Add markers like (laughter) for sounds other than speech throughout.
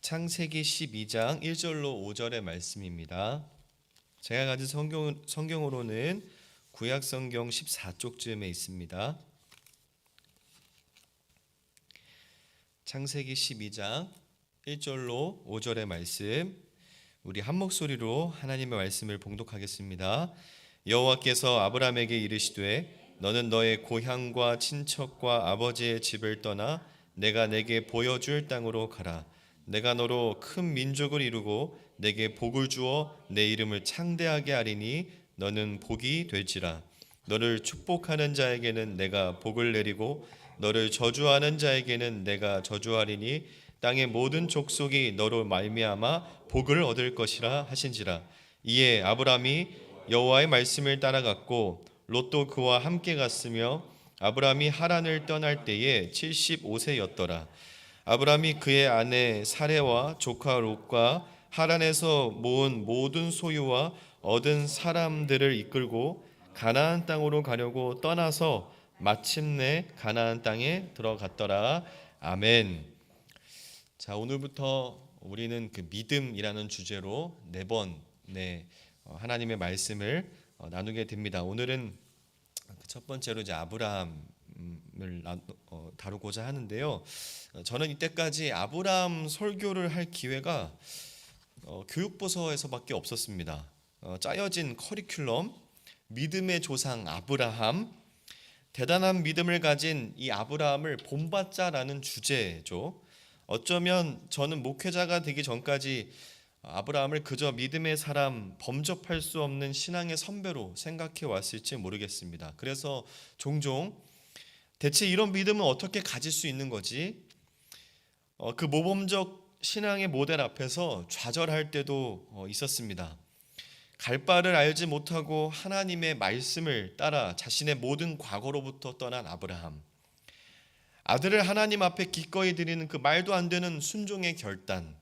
창세기 12장 1절로 5절의 말씀입니다. 제가 가진 성경, 성경으로는 구약 성경 14쪽쯤에 있습니다. 창세기 12장 1절로 5절의 말씀 우리 한 목소리로 하나님의 말씀을 봉독하겠습니다. 여호와께서 아브라함에게 이르시되 너는 너의 고향과 친척과 아버지의 집을 떠나 내가 내게 보여줄 땅으로 가라. 내가 너로 큰 민족을 이루고 내게 복을 주어 내 이름을 창대하게 하리니 너는 복이 될지라. 너를 축복하는 자에게는 내가 복을 내리고 너를 저주하는 자에게는 내가 저주하리니 땅의 모든 족속이 너로 말미암아 복을 얻을 것이라 하신지라. 이에 아브라함이 여호와의 말씀을 따라갔고 롯도 그와 함께 갔으며 아브라함이 하란을 떠날 때에 75세였더라. 아브라함이 그의 아내 사레와 조카 롯과 하란에서 모은 모든 소유와 얻은 사람들을 이끌고 가나안 땅으로 가려고 떠나서 마침내 가나안 땅에 들어갔더라. 아멘. 자, 오늘부터 우리는 그 믿음이라는 주제로 네번 네, 어, 하나님의 말씀을 어, 나누게 됩니다. 오늘은 그 첫 번째로 이제 아브라함을 나- 어, 다루고자 하는데요. 어, 저는 이때까지 아브라함 설교를 할 기회가 어, 교육부서에서밖에 없었습니다. 어, 짜여진 커리큘럼, 믿음의 조상 아브라함, 대단한 믿음을 가진 이 아브라함을 본받자라는 주제죠. 어쩌면 저는 목회자가 되기 전까지 아브라함을 그저 믿음의 사람, 범접할 수 없는 신앙의 선배로 생각해 왔을지 모르겠습니다. 그래서 종종 대체 이런 믿음은 어떻게 가질 수 있는 거지? 어, 그 모범적 신앙의 모델 앞에서 좌절할 때도 어, 있었습니다. 갈 바를 알지 못하고 하나님의 말씀을 따라 자신의 모든 과거로부터 떠난 아브라함. 아들을 하나님 앞에 기꺼이 드리는 그 말도 안 되는 순종의 결단.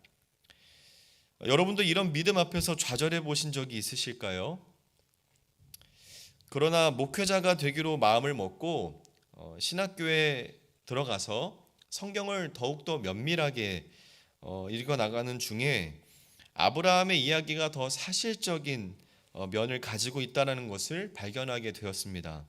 여러분도 이런 믿음 앞에서 좌절해 보신 적이 있으실까요? 그러나 목회자가 되기로 마음을 먹고 어, 신학교에 들어가서 성경을 더욱더 면밀하게 어, 읽어 나가는 중에 아브라함의 이야기가 더 사실적인 어, 면을 가지고 있다는 것을 발견하게 되었습니다.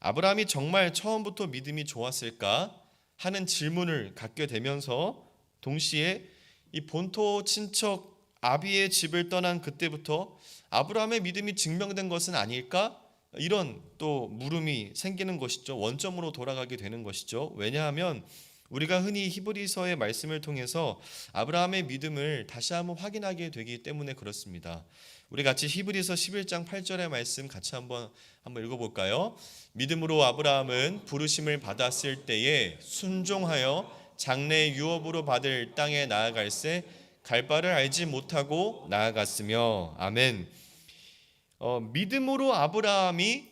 아브라함이 정말 처음부터 믿음이 좋았을까 하는 질문을 갖게 되면서 동시에 이 본토 친척 아비의 집을 떠난 그때부터 아브라함의 믿음이 증명된 것은 아닐까? 이런 또 물음이 생기는 것이죠. 원점으로 돌아가게 되는 것이죠. 왜냐하면 우리가 흔히 히브리서의 말씀을 통해서 아브라함의 믿음을 다시 한번 확인하게 되기 때문에 그렇습니다. 우리 같이 히브리서 11장 8절의 말씀 같이 한번 한번 읽어 볼까요? 믿음으로 아브라함은 부르심을 받았을 때에 순종하여 장래 유업으로 받을 땅에 나아갈새 갈 바를 알지 못하고 나아갔으며 아멘. 어, 믿음으로 아브라함이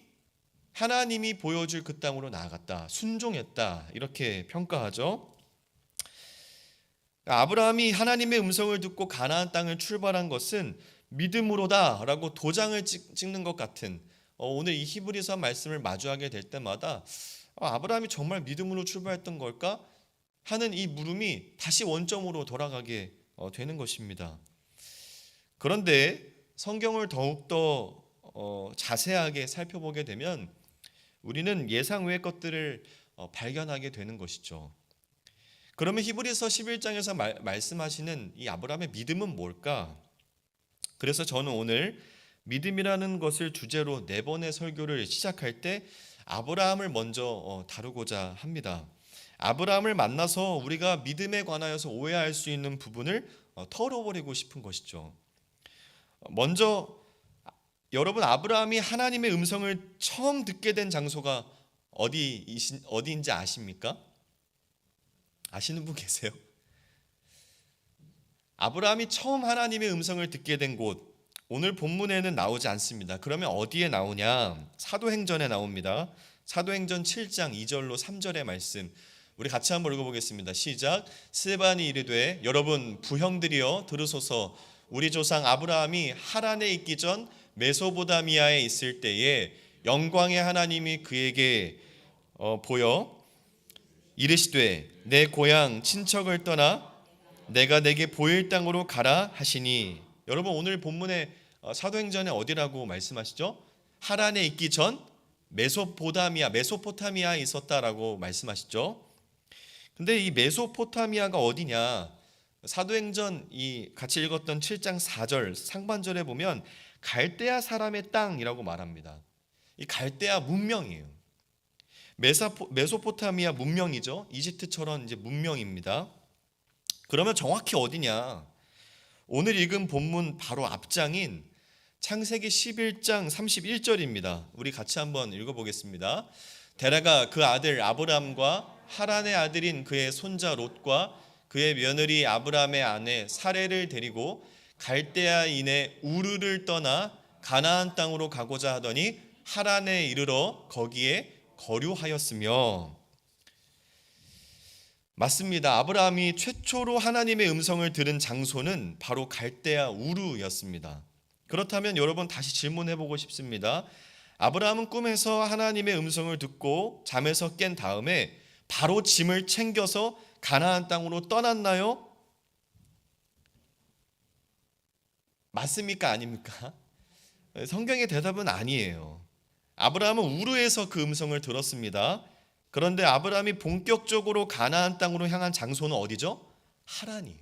하나님이 보여줄 그 땅으로 나아갔다. 순종했다. 이렇게 평가하죠. 아브라함이 하나님의 음성을 듣고 가나안 땅을 출발한 것은 믿음으로다라고 도장을 찍, 찍는 것 같은 어, 오늘 이 히브리서 말씀을 마주하게 될 때마다 어, 아브라함이 정말 믿음으로 출발했던 걸까 하는 이 물음이 다시 원점으로 돌아가게 어, 되는 것입니다. 그런데 성경을 더욱더 어, 자세하게 살펴보게 되면 우리는 예상 외의 것들을 어, 발견하게 되는 것이죠. 그러면 히브리서 11장에서 말, 말씀하시는 이 아브라함의 믿음은 뭘까? 그래서 저는 오늘 믿음이라는 것을 주제로 네 번의 설교를 시작할 때 아브라함을 먼저 어, 다루고자 합니다. 아브라함을 만나서 우리가 믿음에 관하여서 오해할 수 있는 부분을 어, 털어버리고 싶은 것이죠. 먼저 여러분 아브라함이 하나님의 음성을 처음 듣게 된 장소가 어디 어디인지 아십니까? 아시는 분 계세요? 아브라함이 처음 하나님의 음성을 듣게 된 곳 오늘 본문에는 나오지 않습니다. 그러면 어디에 나오냐? 사도행전에 나옵니다. 사도행전 7장 2절로 3절의 말씀. 우리 같이 한번 읽어보겠습니다. 시작. 스바니 이르되 여러분 부형들이여 들으소서 우리 조상 아브라함이 하란에 있기 전 메소보다미아에 있을 때에 영광의 하나님이 그에게 어, 보여 이르시되 내 고향 친척을 떠나 내가 내게 보일 땅으로 가라 하시니 여러분 오늘 본문의 어, 사도행전에 어디라고 말씀하시죠? 하란에 있기 전 메소포타미아 메소포타미아에 있었다라고 말씀하시죠. 근데 이 메소포타미아가 어디냐? 사도행전 이 같이 읽었던 7장 4절 상반절에 보면 갈대아 사람의 땅이라고 말합니다. 이 갈대아 문명이에요. 메사포, 메소포타미아 문명이죠. 이집트처럼 이제 문명입니다. 그러면 정확히 어디냐? 오늘 읽은 본문 바로 앞장인 창세기 11장 31절입니다. 우리 같이 한번 읽어보겠습니다. 데라가 그 아들 아브람과 하란의 아들인 그의 손자 롯과 그의 며느리 아브람의 아내 사레를 데리고 갈대아인의 우르를 떠나 가나안 땅으로 가고자 하더니 하란에 이르러 거기에 거류하였으며 맞습니다. 아브라함이 최초로 하나님의 음성을 들은 장소는 바로 갈대아 우르였습니다. 그렇다면 여러분 다시 질문해 보고 싶습니다. 아브라함은 꿈에서 하나님의 음성을 듣고 잠에서 깬 다음에 바로 짐을 챙겨서 가나안 땅으로 떠났나요? 맞습니까? 아닙니까? 성경의 대답은 아니에요. 아브라함은 우르에서 그 음성을 들었습니다. 그런데 아브라함이 본격적으로 가나안 땅으로 향한 장소는 어디죠? 하란이에요.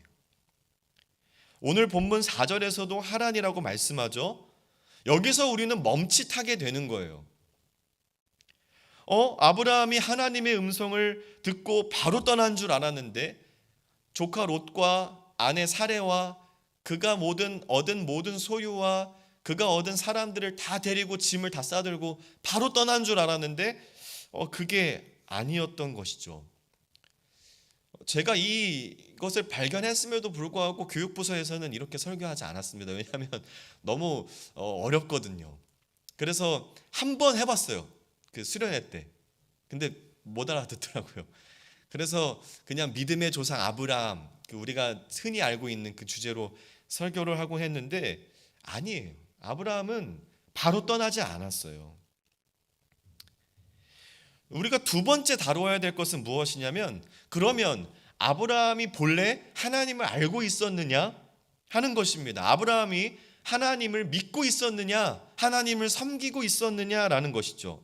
오늘 본문 4절에서도 하란이라고 말씀하죠. 여기서 우리는 멈칫하게 되는 거예요. 어, 아브라함이 하나님의 음성을 듣고 바로 떠난 줄 알았는데 조카 롯과 아내 사레와 그가 모든 얻은 모든 소유와 그가 얻은 사람들을 다 데리고 짐을 다 싸들고 바로 떠난 줄 알았는데 어, 그게 아니었던 것이죠. 제가 이것을 발견했음에도 불구하고 교육부서에서는 이렇게 설교하지 않았습니다. 왜냐하면 너무 어, 어렵거든요. 그래서 한 번 해봤어요. 그 수련회 때. 근데 못 알아듣더라고요. 그래서 그냥 믿음의 조상 아브라함, 그 우리가 흔히 알고 있는 그 주제로 설교를 하고 했는데 아니에요. 아브라함은 바로 떠나지 않았어요. 우리가 두 번째 다루어야 될 것은 무엇이냐면 그러면 아브라함이 본래 하나님을 알고 있었느냐 하는 것입니다. 아브라함이 하나님을 믿고 있었느냐, 하나님을 섬기고 있었느냐라는 것이죠.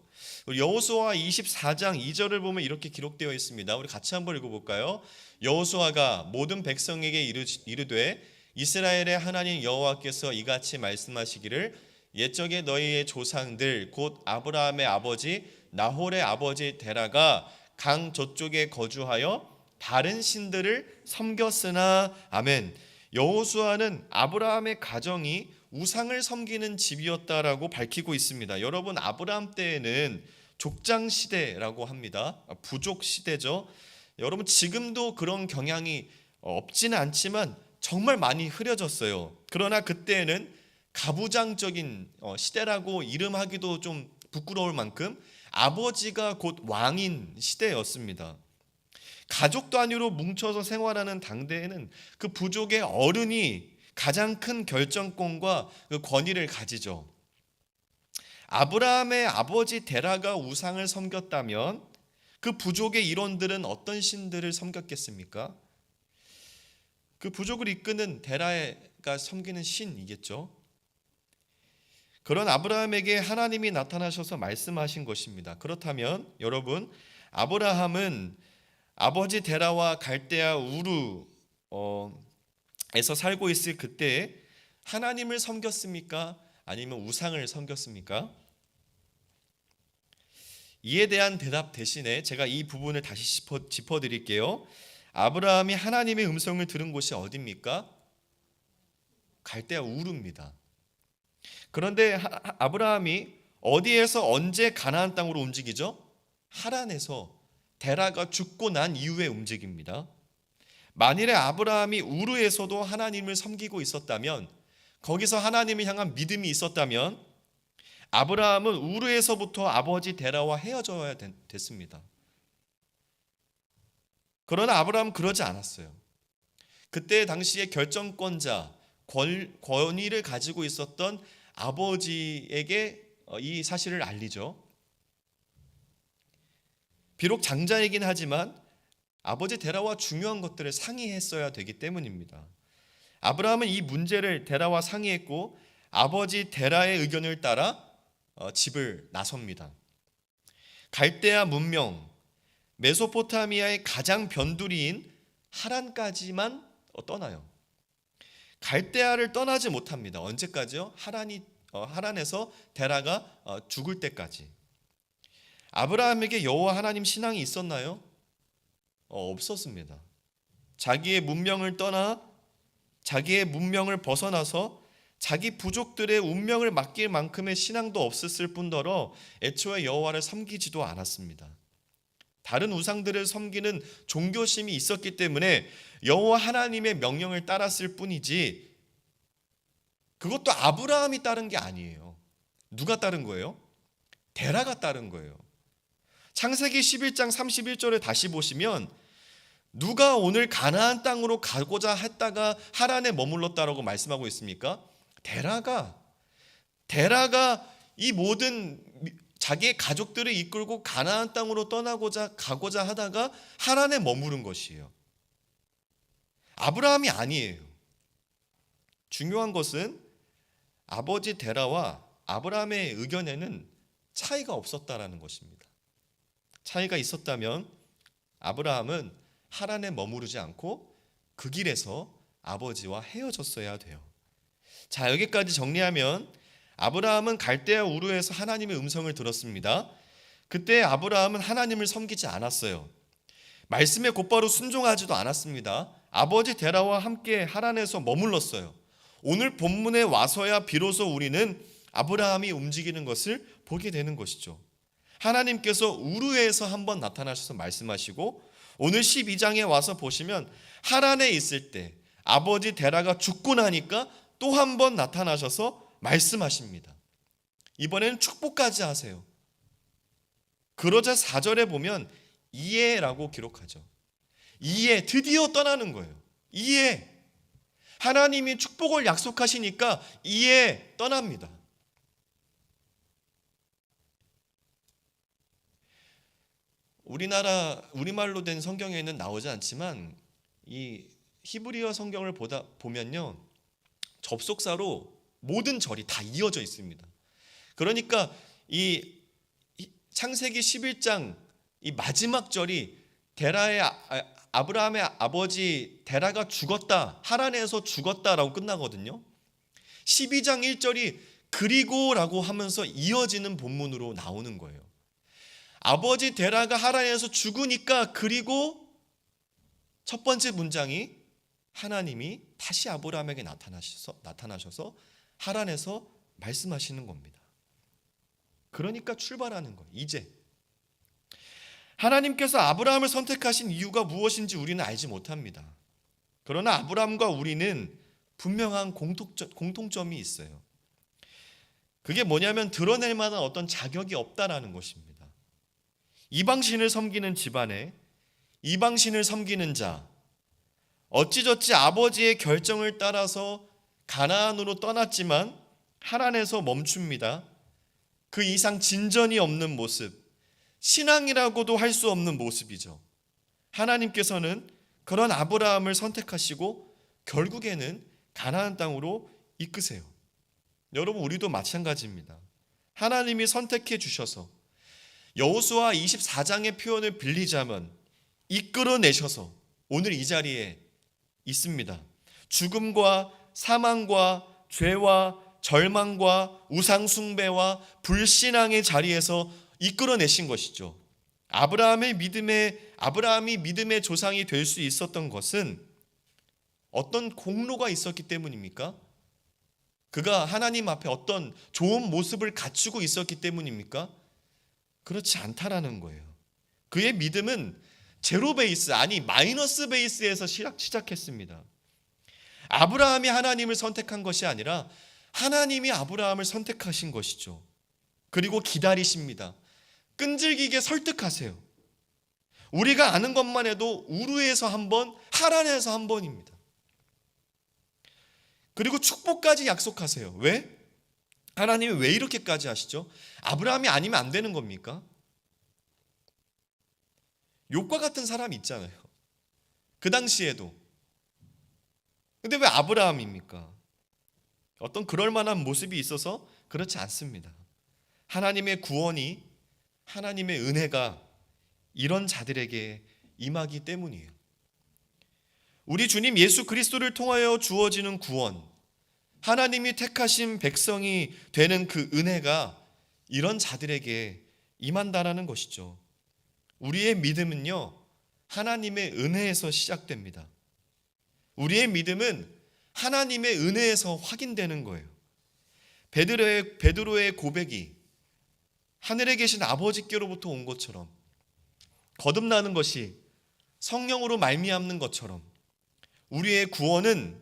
여호수아 24장 2절을 보면 이렇게 기록되어 있습니다. 우리 같이 한번 읽어볼까요? 여호수아가 모든 백성에게 이르되 이스라엘의 하나님 여호와께서 이같이 말씀하시기를 옛적에 너희의 조상들 곧 아브라함의 아버지 나홀의 아버지 데라가 강 저쪽에 거주하여 다른 신들을 섬겼으나 아멘. 여호수아는 아브라함의 가정이 우상을 섬기는 집이었다라고 밝히고 있습니다. 여러분 아브라함 때에는 족장 시대라고 합니다. 부족 시대죠. 여러분 지금도 그런 경향이 없지는 않지만 정말 많이 흐려졌어요. 그러나 그때에는 가부장적인 어, 시대라고 이름하기도 좀 부끄러울 만큼 아버지가 곧 왕인 시대였습니다. 가족 단위로 뭉쳐서 생활하는 당대에는 그 부족의 어른이 가장 큰 결정권과 그 권위를 가지죠. 아브라함의 아버지 데라가 우상을 섬겼다면 그 부족의 일원들은 어떤 신들을 섬겼겠습니까? 그 부족을 이끄는 데라가 섬기는 신이겠죠. 그런 아브라함에게 하나님이 나타나셔서 말씀하신 것입니다. 그렇다면 여러분 아브라함은 아버지 데라와 갈대아 우르에서 살고 있을 그때 하나님을 섬겼습니까? 아니면 우상을 섬겼습니까? 이에 대한 대답 대신에 제가 이 부분을 다시 짚어, 드릴게요. 아브라함이 하나님의 음성을 들은 곳이 어디입니까? 갈대아 우르입니다. 그런데 아브라함이 어디에서 언제 가나안 땅으로 움직이죠? 하란에서 데라가 죽고 난 이후에 움직입니다. 만일에 아브라함이 우르에서도 하나님을 섬기고 있었다면 거기서 하나님을 향한 믿음이 있었다면 아브라함은 우르에서부터 아버지 데라와 헤어져야 됐습니다. 그러나 아브라함은 그러지 않았어요. 그때 당시에 결정권자, 권위를 가지고 있었던 아버지에게 어, 이 사실을 알리죠. 비록 장자이긴 하지만 아버지 데라와 중요한 것들을 상의했어야 되기 때문입니다. 아브라함은 이 문제를 데라와 상의했고 아버지 데라의 의견을 따라 어, 집을 나섭니다. 갈대아 문명, 메소포타미아의 가장 변두리인 하란까지만 어, 떠나요. 갈대아를 떠나지 못합니다. 언제까지요? 하란이 어, 하란에서 데라가 어, 죽을 때까지. 아브라함에게 여호와 하나님 신앙이 있었나요? 어, 없었습니다. 자기의 문명을 떠나 자기의 문명을 벗어나서 자기 부족들의 운명을 맡길 만큼의 신앙도 없었을 뿐더러 애초에 여호와를 섬기지도 않았습니다. 다른 우상들을 섬기는 종교심이 있었기 때문에 여호와 하나님의 명령을 따랐을 뿐이지 그것도 아브라함이 따른 게 아니에요. 누가 따른 거예요? 데라가 따른 거예요. 창세기 11장 31절에 다시 보시면 누가 오늘 가나안 땅으로 가고자 했다가 하란에 머물렀다라고 말씀하고 있습니까? 데라가 데라가 이 모든 자기의 가족들을 이끌고 가나안 땅으로 떠나고자 가고자 하다가 하란에 머무른 것이에요. 아브라함이 아니에요. 중요한 것은 아버지 데라와 아브라함의 의견에는 차이가 없었다라는 것입니다. 차이가 있었다면 아브라함은 하란에 머무르지 않고 그 길에서 아버지와 헤어졌어야 돼요. 자, 여기까지 정리하면 아브라함은 갈대아 우르에서 하나님의 음성을 들었습니다. 그때 아브라함은 하나님을 섬기지 않았어요. 말씀에 곧바로 순종하지도 않았습니다. 아버지 데라와 함께 하란에서 머물렀어요. 오늘 본문에 와서야 비로소 우리는 아브라함이 움직이는 것을 보게 되는 것이죠. 하나님께서 우르에서 한번 나타나셔서 말씀하시고 오늘 12장에 와서 보시면 하란에 있을 때 아버지 데라가 죽고 나니까 또 한 번 나타나셔서 말씀하십니다. 이번에는 축복까지 하세요. 그러자 4절에 보면 이해라고 기록하죠. 이해 드디어 떠나는 거예요. 이해 하나님이 축복을 약속하시니까 이해 떠납니다. 우리나라 우리말로 된 성경에는 나오지 않지만 이 히브리어 성경을 보다 보면요 접속사로 모든 절이 다 이어져 있습니다. 그러니까 이 창세기 11장 이 마지막 절이 데라의 아, 브라함의 아버지 데라가 죽었다 하란에서 죽었다라고 끝나거든요. 12장 1절이 그리고라고 하면서 이어지는 본문으로 나오는 거예요. 아버지 데라가 하란에서 죽으니까 그리고 첫 번째 문장이 하나님이 다시 아브라함에게 나타나셔서 나타나셔서 하란에서 말씀하시는 겁니다. 그러니까 출발하는 거예요. 이제 하나님께서 아브라함을 선택하신 이유가 무엇인지 우리는 알지 못합니다. 그러나 아브라함과 우리는 분명한 공통점, 공통점이 있어요. 그게 뭐냐면 드러낼 만한 어떤 자격이 없다라는 것입니다. 이방신을 섬기는 집안에 이방신을 섬기는 자, 어찌저찌 아버지의 결정을 따라서 가나안으로 떠났지만 하란에서 멈춥니다. 그 이상 진전이 없는 모습, 신앙이라고도 할 수 없는 모습이죠. 하나님께서는 그런 아브라함을 선택하시고 결국에는 가나안 땅으로 이끄세요. 여러분 우리도 마찬가지입니다. 하나님이 선택해 주셔서 여호수아 24장의 표현을 빌리자면 이끌어내셔서 오늘 이 자리에 있습니다. 죽음과 사망과 죄와 절망과 우상숭배와 불신앙의 자리에서 이끌어내신 것이죠. 아브라함의 믿음의 아브라함이 믿음의 조상이 될 수 있었던 것은 어떤 공로가 있었기 때문입니까? 그가 하나님 앞에 어떤 좋은 모습을 갖추고 있었기 때문입니까? 그렇지 않다라는 거예요. 그의 믿음은 제로 베이스 아니 마이너스 베이스에서 시작했습니다. 아브라함이 하나님을 선택한 것이 아니라 하나님이 아브라함을 선택하신 것이죠. 그리고 기다리십니다. 끈질기게 설득하세요. 우리가 아는 것만 해도 우르에서 한 번, 하란에서 한 번입니다. 그리고 축복까지 약속하세요. 왜? 하나님이 왜 이렇게까지 하시죠? 아브라함이 아니면 안 되는 겁니까? 욕과 같은 사람이 있잖아요. 그 당시에도. 근데 왜 아브라함입니까? 어떤 그럴 만한 모습이 있어서 그렇지 않습니다. 하나님의 구원이 하나님의 은혜가 이런 자들에게 임하기 때문이에요. 우리 주님 예수 그리스도를 통하여 주어지는 구원, 하나님이 택하신 백성이 되는 그 은혜가 이런 자들에게 임한다라는 것이죠. 우리의 믿음은요, 하나님의 은혜에서 시작됩니다. 우리의 믿음은 하나님의 은혜에서 확인되는 거예요. 베드로의, 베드로의 고백이 하늘에 계신 아버지께로부터 온 것처럼 거듭나는 것이 성령으로 말미암는 것처럼 우리의 구원은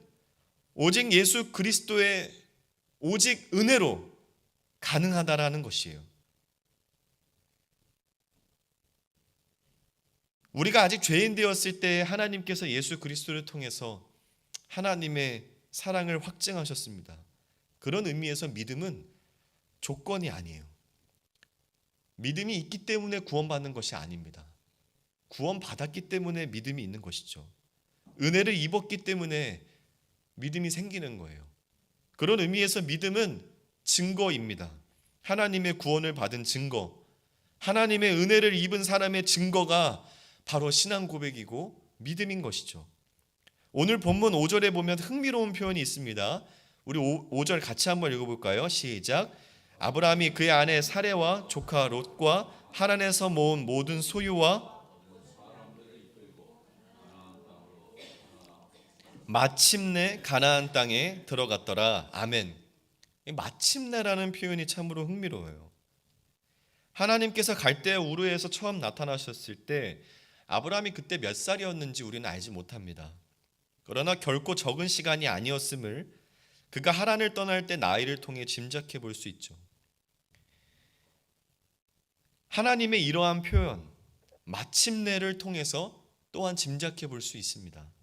오직 예수 그리스도의 오직 은혜로 가능하다라는 것이에요. 우리가 아직 죄인 되었을 때 하나님께서 예수 그리스도를 통해서 하나님의 사랑을 확증하셨습니다. 그런 의미에서 믿음은 조건이 아니에요. 믿음이 있기 때문에 구원받는 것이 아닙니다. 구원받았기 때문에 믿음이 있는 것이죠. 은혜를 입었기 때문에 믿음이 생기는 거예요. 그런 의미에서 믿음은 증거입니다. 하나님의 구원을 받은 증거, 하나님의 은혜를 입은 사람의 증거가 바로 신앙 고백이고 믿음인 것이죠. 오늘 본문 5절에 보면 흥미로운 표현이 있습니다. 우리 5절 같이 한번 읽어볼까요? 시작. 아브라함이 그의 아내 사레와 조카 롯과 하란에서 모은 모든 소유와 마침내 가나안 땅에 들어갔더라. 아멘. 마침내라는 표현이 참으로 흥미로워요. 하나님께서 갈대 우르에서 처음 나타나셨을 때 아브라함이 그때 몇 살이었는지 우리는 알지 못합니다. 그러나 결코 적은 시간이 아니었음을 그가 하란을 떠날 때 나이를 통해 짐작해 볼 수 있죠. 하나님의 이러한 표현, 마침내를 통해서 또한 짐작해 볼 수 있습니다.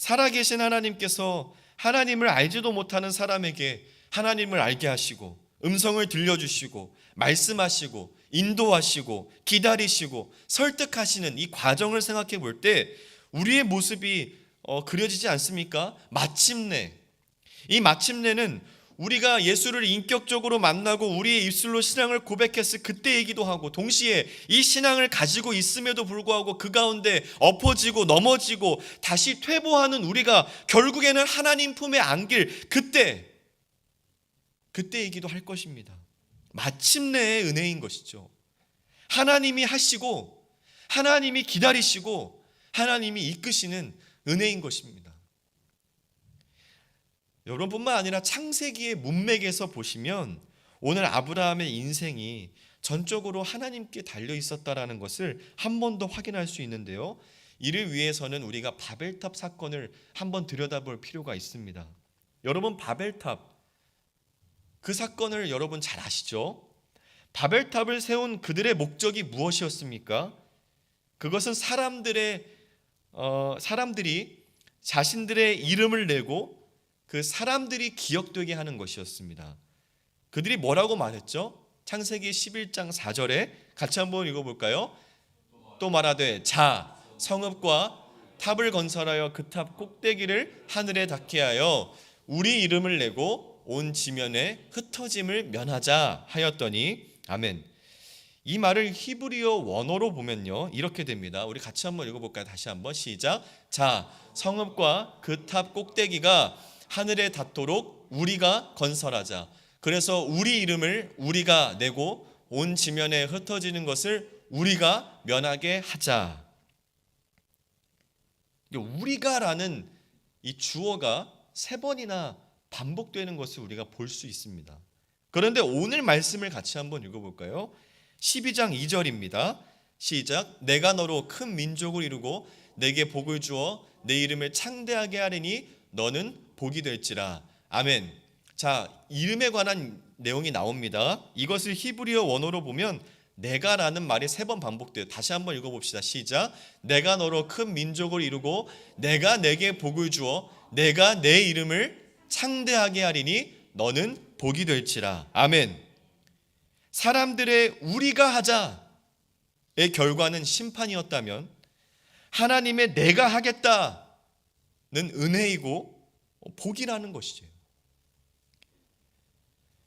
살아계신 하나님께서 하나님을 알지도 못하는 사람에게 하나님을 알게 하시고 음성을 들려주시고 말씀하시고 인도하시고 기다리시고 설득하시는 이 과정을 생각해 볼 때 우리의 모습이 어, 그려지지 않습니까? 마침내 이 마침내는 우리가 예수를 인격적으로 만나고 우리의 입술로 신앙을 고백했을 그때이기도 하고 동시에 이 신앙을 가지고 있음에도 불구하고 그 가운데 엎어지고 넘어지고 다시 퇴보하는 우리가 결국에는 하나님 품에 안길 그때 그때이기도 할 것입니다. 마침내의 은혜인 것이죠. 하나님이 하시고 하나님이 기다리시고 하나님이 이끄시는 은혜인 것입니다. 여러분뿐만 아니라 창세기의 문맥에서 보시면 오늘 아브라함의 인생이 전적으로 하나님께 달려 있었다라는 것을 한 번 더 확인할 수 있는데요. 이를 위해서는 우리가 바벨탑 사건을 한번 들여다볼 필요가 있습니다. 여러분 바벨탑 그 사건을 여러분 잘 아시죠? 바벨탑을 세운 그들의 목적이 무엇이었습니까? 그것은 사람들의 어, 사람들이 자신들의 이름을 내고 그 사람들이 기억되게 하는 것이었습니다. 그들이 뭐라고 말했죠? 창세기 11장 4절에 같이 한번 읽어볼까요? 또 말하되 자 성읍과 탑을 건설하여 그 탑 꼭대기를 하늘에 닿게 하여 우리 이름을 내고 온 지면에 흩어짐을 면하자 하였더니 아멘. 이 말을 히브리어 원어로 보면요 이렇게 됩니다. 우리 같이 한번 읽어볼까요? 다시 한번 시작. 자 성읍과 그 탑 꼭대기가 하늘에 닿도록 우리가 건설하자. 그래서 우리 이름을 우리가 내고 온 지면에 흩어지는 것을 우리가 면하게 하자. 우리가라는 이 주어가 세 번이나 반복되는 것을 우리가 볼 수 있습니다. 그런데 오늘 말씀을 같이 한번 읽어볼까요? 12장 2절입니다. 시작. 내가 너로 큰 민족을 이루고 내게 복을 주어 내 이름을 창대하게 하리니 너는 복이 될지라. 아멘. 자, 이름에 관한 내용이 나옵니다. 이것을 히브리어 원어로 보면 내가라는 말이 세 번 반복돼요. 다시 한번 읽어봅시다. 시작. 내가 너로 큰 민족을 이루고 내가 내게 복을 주어 내가 내 이름을 창대하게 하리니 너는 복이 될지라. 아멘. 사람들의 우리가 하자의 결과는 심판이었다면 하나님의 내가 하겠다는 은혜이고 복이라는 것이죠.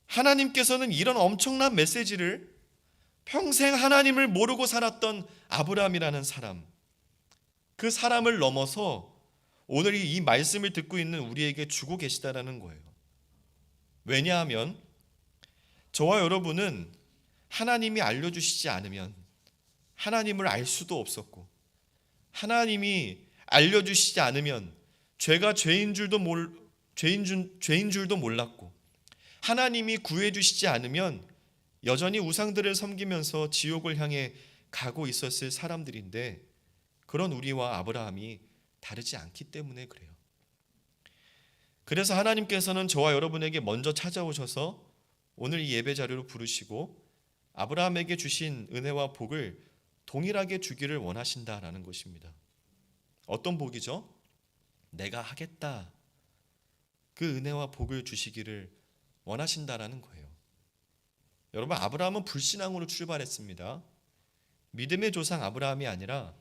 하나님께서는 이런 엄청난 메시지를 평생 하나님을 모르고 살았던 아브라함이라는 사람, 그 사람을 넘어서 오늘 이 말씀을 듣고 있는 우리에게 주고 계시다라는 거예요. 왜냐하면 저와 여러분은 하나님이 알려주시지 않으면 하나님을 알 수도 없었고 하나님이 알려주시지 않으면 죄가 죄인 줄도 몰 죄인 줄 죄인 줄도 몰랐고 하나님이 구해 주시지 않으면 여전히 우상들을 섬기면서 지옥을 향해 가고 있었을 사람들인데 그런 우리와 아브라함이 다르지 않기 때문에 그래요. 그래서 하나님께서는 저와 여러분에게 먼저 찾아오셔서 오늘 이 예배 자료로 부르시고 아브라함에게 주신 은혜와 복을 동일하게 주기를 원하신다라는 것입니다. 어떤 복이죠? 내가 하겠다. 그 은혜와 복을 주시기를 원하신다라는 거예요. 여러분 아브라함은 불신앙으로 출발했습니다. 믿음의 조상 아브라함이 아니라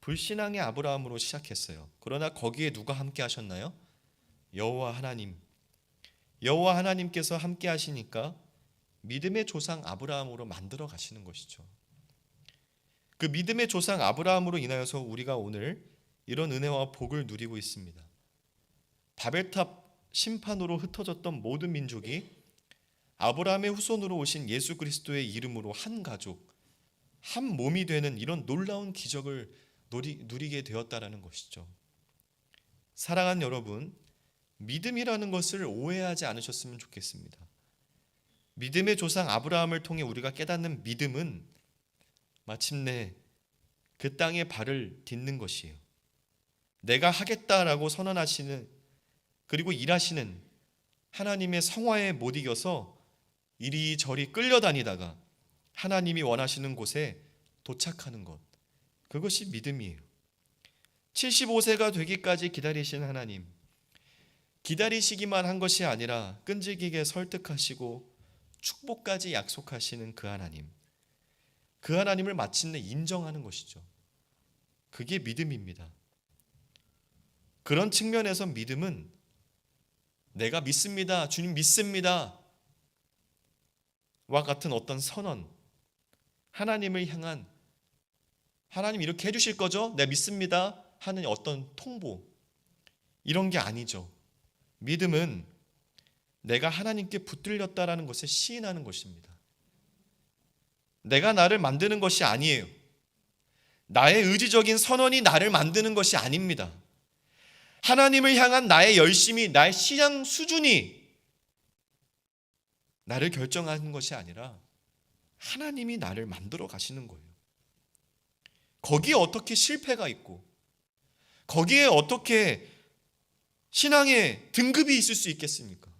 불신앙의 아브라함으로 시작했어요. 그러나 거기에 누가 함께 하셨나요? 여호와 하나님. 여호와 하나님께서 함께 하시니까 믿음의 조상 아브라함으로 만들어 가시는 것이죠. 그 믿음의 조상 아브라함으로 인하여서 우리가 오늘 이런 은혜와 복을 누리고 있습니다. 바벨탑 심판으로 흩어졌던 모든 민족이 아브라함의 후손으로 오신 예수 그리스도의 이름으로 한 가족, 한 몸이 되는 이런 놀라운 기적을 누리게 되었다라는 것이죠. 사랑하는 여러분, 믿음이라는 것을 오해하지 않으셨으면 좋겠습니다. 믿음의 조상 아브라함을 통해 우리가 깨닫는 믿음은 마침내 그 땅에 발을 딛는 것이에요. 내가 하겠다라고 선언하시는 그리고 일하시는 하나님의 성화에 못 이겨서 이리저리 끌려다니다가 하나님이 원하시는 곳에 도착하는 것. 그것이 믿음이에요. 75세가 되기까지 기다리신 하나님. 기다리시기만 한 것이 아니라 끈질기게 설득하시고 축복까지 약속하시는 그 하나님. 그 하나님을 마침내 인정하는 것이죠. 그게 믿음입니다. 그런 측면에서 믿음은 내가 믿습니다. 주님 믿습니다. 와 같은 어떤 선언, 하나님을 향한 하나님 이렇게 해주실 거죠? 내 믿습니다. 하는 어떤 통보, 이런 게 아니죠. 믿음은 내가 하나님께 붙들렸다라는 것을 시인하는 것입니다. 내가 나를 만드는 것이 아니에요. 나의 의지적인 선언이 나를 만드는 것이 아닙니다. 하나님을 향한 나의 열심이, 나의 신앙 수준이 나를 결정하는 것이 아니라 하나님이 나를 만들어 가시는 거예요. 거기에 어떻게 실패가 있고, 거기에 어떻게 신앙의 등급이 있을 수 있겠습니까?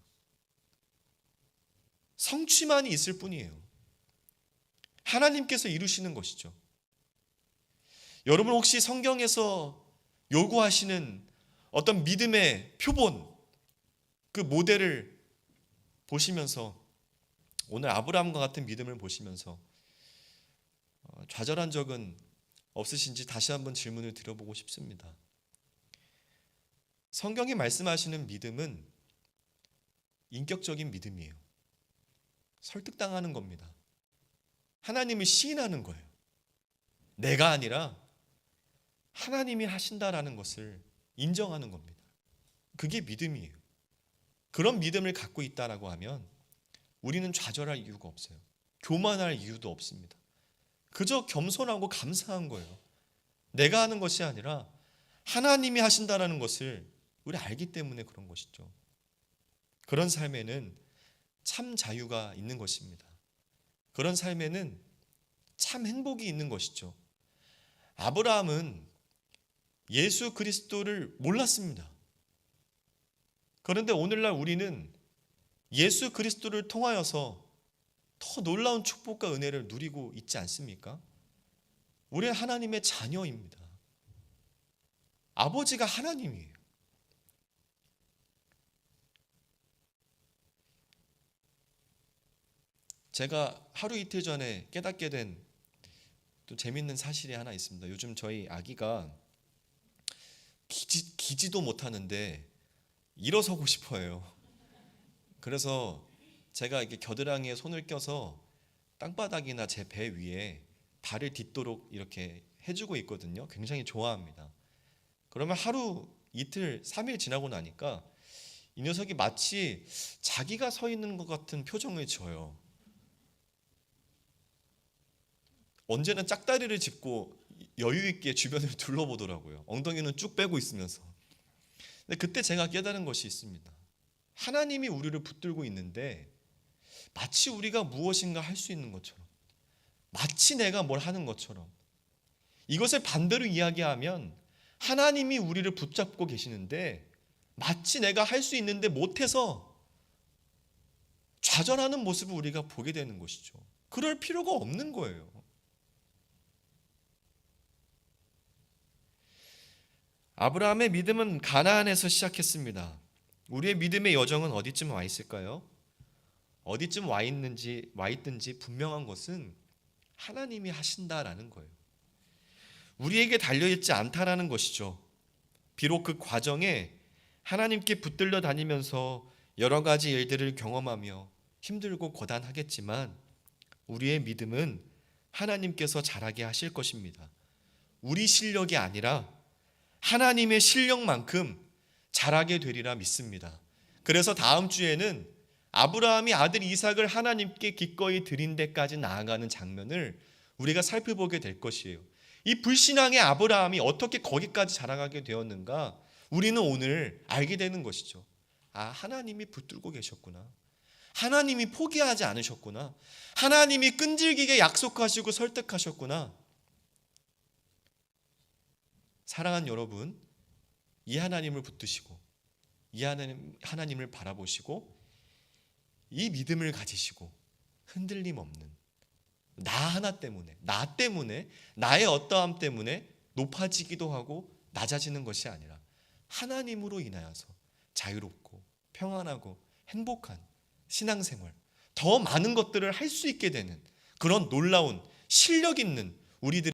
성취만이 있을 뿐이에요. 하나님께서 이루시는 것이죠. 여러분 혹시 성경에서 요구하시는 어떤 믿음의 표본, 그 모델을 보시면서 오늘 아브라함과 같은 믿음을 보시면서 어, 좌절한 적은 없으신지 다시 한번 질문을 드려보고 싶습니다. 성경이 말씀하시는 믿음은 인격적인 믿음이에요. 설득당하는 겁니다. 하나님을 시인하는 거예요. 내가 아니라 하나님이 하신다라는 것을 인정하는 겁니다. 그게 믿음이에요. 그런 믿음을 갖고 있다라고 하면 우리는 좌절할 이유가 없어요. 교만할 이유도 없습니다. 그저 겸손하고 감사한 거예요. 내가 하는 것이 아니라 하나님이 하신다라는 것을 우리 알기 때문에 그런 것이죠. 그런 삶에는 참 자유가 있는 것입니다. 그런 삶에는 참 행복이 있는 것이죠. 아브라함은 예수 그리스도를 몰랐습니다. 그런데 오늘날 우리는 예수 그리스도를 통하여서 더 놀라운 축복과 은혜를 누리고 있지 않습니까? 우리 하나님의 자녀입니다. 아버지가 하나님이에요. 제가 하루 이틀 전에 깨닫게 된 또 재밌는 사실이 하나 있습니다. 요즘 저희 아기가 기지, 기지도 못하는데 일어서고 싶어해요. 그래서 제가 이렇게 겨드랑이에 손을 껴서 땅바닥이나 제 배 위에 발을 딛도록 이렇게 해주고 있거든요. 굉장히 좋아합니다. 그러면 하루 이틀 삼일 지나고 나니까 이 녀석이 마치 자기가 서 있는 것 같은 표정을 지어요. 언제나 짝다리를 짚고 여유 있게 주변을 (laughs) 둘러보더라고요. 엉덩이는 쭉 빼고 있으면서. 근데 그때 제가 깨달은 것이 있습니다. 하나님이 우리를 붙들고 있는데 마치 우리가 무엇인가 할 수 있는 것처럼 마치 내가 뭘 하는 것처럼 이것을 반대로 이야기하면 하나님이 우리를 붙잡고 계시는데 마치 내가 할 수 있는데 못해서 좌절하는 모습을 우리가 보게 되는 것이죠. 그럴 필요가 없는 거예요. 아브라함의 믿음은 가나안에서 시작했습니다. 우리의 믿음의 여정은 어디쯤 와 있을까요? 어디쯤 와 있는지 와 있든지 분명한 것은 하나님이 하신다라는 거예요. 우리에게 달려 있지 않다라는 것이죠. 비록 그 과정에 하나님께 붙들려 다니면서 여러 가지 일들을 경험하며 힘들고 고단하겠지만 우리의 믿음은 하나님께서 잘하게 하실 것입니다. 우리 실력이 아니라 하나님의 실력만큼 잘하게 되리라 믿습니다. 그래서 다음 주에는 아브라함이 아들 이삭을 하나님께 기꺼이 드린 데까지 나아가는 장면을 우리가 살펴보게 될 것이에요. 이 불신앙의 아브라함이 어떻게 거기까지 자라가게 되었는가? 우리는 오늘 알게 되는 것이죠. 아, 하나님이 붙들고 계셨구나. 하나님이 포기하지 않으셨구나. 하나님이 끈질기게 약속하시고 설득하셨구나. 사랑하는 여러분, 이 하나님을 붙드시고 이 하나님 하나님을 바라보시고 이 믿음을 가지시고 흔들림 없는 나 하나 때문에 나 때문에 나의 어떠함 때문에 높아지기도 하고 낮아지는 것이 아니라 하나님으로 인하여서 자유롭고 평안하고 행복한 신앙생활 더 많은 것들을 할 수 있게 되는 그런 놀라운 실력 있는 우리들